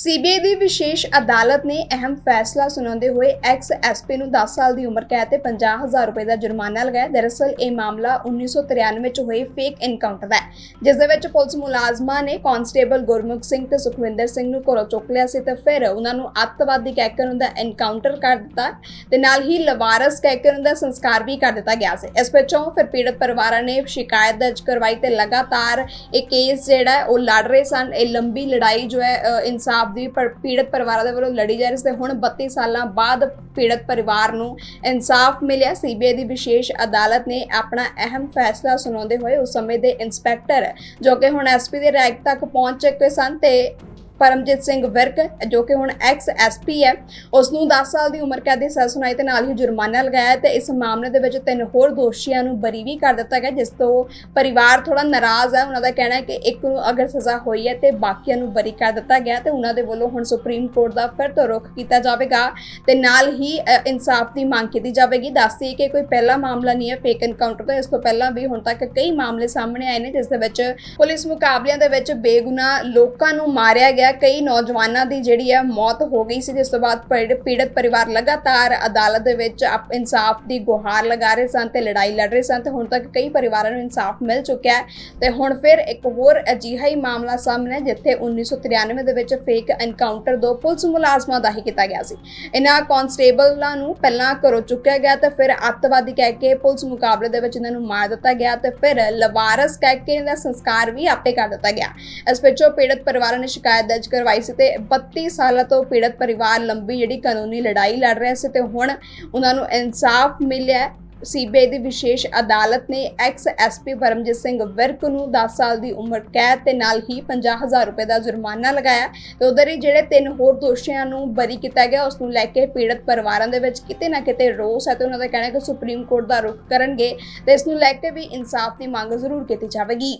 CBI ਦੀ ਵਿਸ਼ੇਸ਼ ਅਦਾਲਤ ਨੇ ਅਹਿਮ ਫੈਸਲਾ ਸੁਣਾਉਂਦੇ ਹੋਏ ਐਕਸ ਐਸਪੀ ਨੂੰ 10 ਸਾਲ ਦੀ ਉਮਰ ਕੈਦ ਤੇ 50000 ਰੁਪਏ ਦਾ ਜੁਰਮਾਨਾ ਲਗਾਇਆ। ਦਰਅਸਲ, ਇਹ ਮਾਮਲਾ 1993 ਵਿੱਚ ਹੋਏ ਫੇਕ ਐਨਕਾਊਂਟਰ ਦਾ ਹੈ, ਜਿਸ ਦੇ ਵਿੱਚ ਪੁਲਿਸ ਮੁਲਾਜ਼ਮਾਂ ਨੇ ਕਾਂਸਟੇਬਲ ਗੁਰਮੁਖ ਸਿੰਘ ਤੇ ਸੁਖਵਿੰਦਰ ਸਿੰਘ ਨੂੰ ਘਰੋਂ ਚੁੱਕ ਲਿਆ ਸੀ ਤੇ ਫਿਰ ਉਹਨਾਂ ਨੂੰ ਅੱਤਵਾਦੀ ਕਹਿ ਕੇ ਉਹਨਾਂ ਦਾ ਐਨਕਾਊਂਟਰ ਕਰ ਦਿੱਤਾ ਤੇ ਨਾਲ ਹੀ ਲਵਾਰਸ ਕਹਿ ਕੇ ਉਹਨਾਂ ਦਾ ਸੰਸਕਾਰ ਵੀ ਕਰ ਦਿੱਤਾ ਗਿਆ ਸੀ। ਇਸ ਵਿੱਚੋਂ ਫਿਰ ਪੀੜਤ ਪਰਿਵਾਰਾਂ ਨੇ ਸ਼ਿਕਾਇਤ ਦਰਜ ਕਰਵਾਈ ਤੇ ਲਗਾਤਾਰ ਇਹ ਕੇਸ ਜਿਹੜਾ ਉਹ ਲੜ ਰਹੇ ਸਨ। ਇਹ ਲੰਬੀ ਲੜਾਈ ਜੋ ਹੈ ਇਨਸਾਫ ਦੀ ਪੀੜਤ ਪਰਿਵਾਰਾਂ ਦੇ ਵੱਲੋਂ ਲੜੀ ਜਾ ਰਹੀ ਸੀ ਤੇ ਹੁਣ 32 ਸਾਲਾਂ ਬਾਅਦ ਪੀੜਤ ਪਰਿਵਾਰ ਨੂੰ ਇਨਸਾਫ ਮਿਲਿਆ। ਸੀਬੀਆਈ ਦੀ ਵਿਸ਼ੇਸ਼ ਅਦਾਲਤ ਨੇ ਆਪਣਾ ਅਹਿਮ ਫੈਸਲਾ ਸੁਣਾਉਂਦੇ ਹੋਏ ਉਸ ਸਮੇਂ ਦੇ ਇੰਸਪੈਕਟਰ ਜੋ ਕਿ ਹੁਣ ਐਸਪੀ ਦੇ ਰੈਂਕ ਤੱਕ ਪਹੁੰਚ ਚੁੱਕੇ ਸਨ ਤੇ ਪਰਮਜੀਤ ਸਿੰਘ ਵਿਰਕ, ਜੋ ਕਿ ਹੁਣ ਐਕਸ ਐਸਪੀ ਹੈ, ਉਸ ਨੂੰ 10 ਸਾਲ ਦੀ ਉਮਰ ਕੈਦ ਦੀ ਸਜ਼ਾ ਸੁਣਾਈ ਤੇ ਨਾਲ ਹੀ ਜੁਰਮਾਨਾ ਲਗਾਇਆ ਤੇ ਇਸ ਮਾਮਲੇ ਦੇ ਵਿੱਚ ਤਿੰਨ ਹੋਰ ਦੋਸ਼ੀਆਂ ਨੂੰ ਬਰੀ ਵੀ ਕਰ ਦਿੱਤਾ ਗਿਆ, ਜਿਸ ਤੋਂ ਪਰਿਵਾਰ ਥੋੜਾ ਨਾਰਾਜ਼ ਹੈ। ਉਹਨਾਂ ਦਾ ਕਹਿਣਾ ਹੈ ਕਿ ਇੱਕ ਨੂੰ ਅਗਰ ਸਜ਼ਾ ਹੋਈ ਹੈ ਤੇ ਬਾਕੀਆਂ ਨੂੰ ਬਰੀ ਕਰ ਦਿੱਤਾ ਗਿਆ ਤੇ ਉਹਨਾਂ ਦੇ ਵੱਲੋਂ ਹੁਣ ਸੁਪਰੀਮ ਕੋਰਟ ਦਾ ਫਿਰ ਤੋਂ ਰੁਖ ਕੀਤਾ ਜਾਵੇਗਾ ਤੇ ਨਾਲ ਹੀ ਇਨਸਾਫ ਦੀ ਮੰਗ ਕੀਤੀ ਜਾਵੇਗੀ। ਦੱਸਦੀ ਕਿ ਕੋਈ ਪਹਿਲਾ ਮਾਮਲਾ ਨਹੀਂ ਹੈ ਫੇਕ ਐਨਕਾਊਂਟਰ ਦਾ ਇਸ ਤੋਂ ਪਹਿਲਾਂ ਵੀ ਹੁਣ ਤੱਕ ਕਈ ਮਾਮਲੇ ਸਾਹਮਣੇ ਆਏ ਨੇ, ਜਿਸ ਦੇ ਵਿੱਚ ਪੁਲਿਸ ਮੁਕਾਬਲਿਆਂ ਦੇ ਵਿੱਚ ਬੇਗੁਨਾਹ ਲੋਕਾਂ ਨੂੰ ਮਾਰਿਆ ਗਿਆ ਕਈ ਨੌਜਵਾਨਾਂ ਦੀ ਜਿਹੜੀ ਹੈ ਮੌਤ ਹੋ ਗਈ ਸੀ ਜਿਸ ਤੋਂ ਬਾਅਦ ਪੀੜਤ ਪਰਿਵਾਰ ਲਗਾਤਾਰ ਅਦਾਲਤ ਦੇ ਵਿੱਚ ਆਪ- ਇਨਸਾਫ ਦੀ ਗੁਹਾਰ ਲਗਾ ਰਹੇ ਸਨ ਤੇ ਲੜਾਈ ਲੜ ਰਹੇ ਸਨ ਤੇ ਹੁਣ ਤੱਕ ਕਈ ਪਰਿਵਾਰਾਂ ਨੂੰ ਇਨਸਾਫ ਮਿਲ ਚੁੱਕਿਆ ਹੈ। ਤੇ ਹੁਣ ਫਿਰ ਇੱਕ ਹੋਰ ਅਜਿਹਾ ਹੀ ਮਾਮਲਾ ਸਾਹਮਣੇ ਜਿੱਥੇ 1993 ਦੇ ਵਿੱਚ ਫੇਕ ਐਨਕਾਊਂਟਰ ਦੋ ਪੁਲਿਸ ਮੁਲਾਜ਼ਮਾਂ ਦਾ ਹੀ ਕੀਤਾ ਗਿਆ ਸੀ। ਇਹਨਾਂ ਕਾਂਸਟੇਬਲਾਂ ਨੂੰ ਪਹਿਲਾਂ ਘਰੋਂ ਚੁੱਕਿਆ ਗਿਆ ਤੇ ਫਿਰ ਅੱਤਵਾਦੀ ਕਹਿ ਕੇ ਪੁਲਿਸ ਮੁਕਾਬਲੇ ਦੇ ਵਿੱਚ ਇਹਨਾਂ ਨੂੰ ਮਾਰ ਦਿੱਤਾ ਗਿਆ ਤੇ ਫਿਰ ਲਵਾਰਸ ਕਹਿ ਕੇ ਇਹਨਾਂ ਦਾ ਸੰਸਕਾਰ ਵੀ ਆਪੇ ਕਰ ਦਿੱਤਾ ਗਿਆ। ਇਸ ਪਿੱਛੋਂ ਪੀੜਤ ਪਰਿਵਾਰਾਂ ਨੇ ਸ਼ਿਕਾਇਤ ਦਰਜ ਕਰਵਾਈ ਸੀ ਤੇ 32 ਸਾਲਾਂ ਤੋਂ ਪੀੜਤ ਪਰਿਵਾਰ ਲੰਬੀ ਜਿਹੜੀ ਕਾਨੂੰਨੀ ਲੜਾਈ ਲੜ ਰਿਹਾ ਸੀ ਤੇ ਹੁਣ ਉਹਨਾਂ ਨੂੰ ਇਨਸਾਫ ਮਿਲਿਆ ਸੀਬੀਆਈ ਦੀ ਵਿਸ਼ੇਸ਼ ਅਦਾਲਤ ਨੇ ਐਕਸ ਐਸਪੀ ਪਰਮਜੀਤ ਸਿੰਘ ਵਿਰਕ ਨੂੰ 10 ਸਾਲ ਦੀ ਉਮਰ ਕੈਦ ਤੇ ਨਾਲ ਹੀ 50000 ਰੁਪਏ ਦਾ ਜੁਰਮਾਨਾ ਲਗਾਇਆ ਤੇ ਉਧਰ ਹੀ ਜਿਹੜੇ ਤਿੰਨ ਹੋਰ ਦੋਸ਼ੀਆਂ ਨੂੰ ਬਰੀ ਕੀਤਾ ਗਿਆ, ਉਸ ਨੂੰ ਲੈ ਕੇ ਪੀੜਤ ਪਰਿਵਾਰਾਂ ਦੇ ਵਿੱਚ ਕਿਤੇ ਨਾ ਕਿਤੇ ਰੋਸ ਹੈ ਤੇ ਉਹਨਾਂ ਦਾ ਕਹਿਣਾ ਹੈ ਕਿ ਸੁਪਰੀਮ ਕੋਰਟ ਦਾ ਰੁਖ ਕਰਨਗੇ ਤੇ ਇਸ ਨੂੰ ਲੈ ਕੇ ਵੀ ਇਨਸਾਫ ਦੀ ਮੰਗ ਜ਼ਰੂਰ ਕੀਤੀ ਜਾਵੇਗੀ।